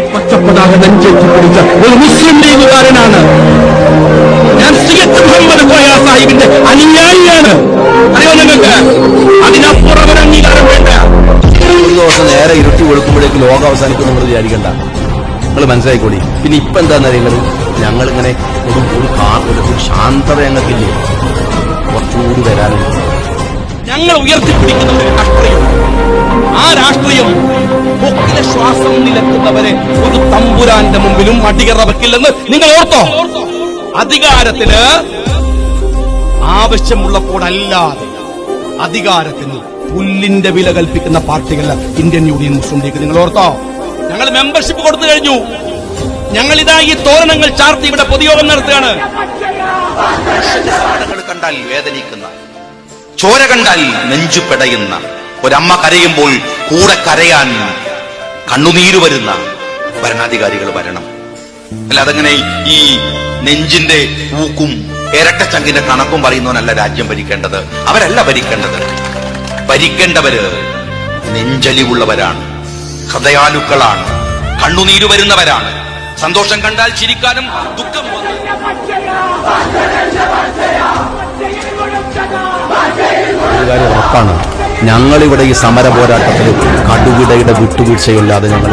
പച്ചപ്പതാക നെഞ്ചേറ്റി പിടിച്ച ഒരു മുസ്ലിം ലീഗുകാരനാണ്. ഞാൻ സി മുഹമ്മദ് കോയ സാഹിബിന്റെ അനുയായിയാണ്. അറിയോ നിങ്ങൾക്ക്? അതിനപ്പുറം ഒരു അംഗീകാരം വേണ്ട. ഒരു ദിവസം നേരെ ഇരുട്ടി കൊടുക്കുമ്പോഴേക്ക് ലോകം അവസാനിക്കും നിങ്ങൾ വിചാരിക്കണ്ട. നിങ്ങൾ മനസ്സിലായിക്കോളി. പിന്നെ ഇപ്പൊ എന്താന്ന് അറിയുന്നത്? ഞങ്ങളിങ്ങനെ ഒരു ഒരു കാ- ഒരു ഒരു ശാന്തത ഞങ്ങൾക്കില്ലേ കുറച്ചുകൂടി വരാനുണ്ട് ഞങ്ങൾ ഉയർത്തിപ്പിടിക്കുന്ന ഒരു പൊക്കിലെ ശ്വാസം നിലക്കുന്നവരെ ഒരു തമ്പുരാന്റെ മുമ്പിലും അടികറ വെക്കില്ലെന്ന് നിങ്ങൾ ഓർത്തോ? അധികാരത്തിന് ആവശ്യമുള്ളപ്പോഴല്ലാതെ അധികാരത്തിന് പുല്ലിന്റെ വില കൽപ്പിക്കുന്ന പാർട്ടികളല്ല ഇന്ത്യൻ യൂണിയൻ മുസ്ലിം ലീഗ്. നിങ്ങൾ ഓർത്തോ? ഞങ്ങൾ മെമ്പർഷിപ്പ് കൊടുത്തു കഴിഞ്ഞു. ഞങ്ങൾ ഇതാ ഈ തോരണങ്ങൾ ചാർത്തി ഇവിടെ പൊതുയോഗം നടത്തുകയാണ്. കണ്ടാൽ വേദനിക്കുന്ന ചോര കണ്ടാൽ നെഞ്ചു പെടയുന്ന ഒരമ്മ കരയുമ്പോൾ കൂടെ കരയാൻ കണ്ണുനീര് വരുന്ന ഭരണാധികാരികൾ വരണം. അല്ല അതങ്ങനെ ഈ നെഞ്ചിന്റെ ഊക്കും ഇരട്ടച്ചങ്കിന്റെ കണക്കും പറയുന്നവനല്ല രാജ്യം ഭരിക്കേണ്ടത്. അവരല്ല ഭരിക്കേണ്ടത്. ഭരിക്കേണ്ടവര് നെഞ്ചലിവുള്ളവരാണ് ഹൃദയാലുക്കളാണ് കണ്ണുനീര് വരുന്നവരാണ്. സന്തോഷം കണ്ടാൽ ചിരിക്കാനും ദുഃഖം വന്ന്. ഒരു കാര്യം ഉറപ്പാണ്. ഞങ്ങളിവിടെ ഈ സമര പോരാട്ടത്തിൽ കടുകിടയുടെ വിട്ടുവീഴ്ചയില്ലാതെ ഞങ്ങൾ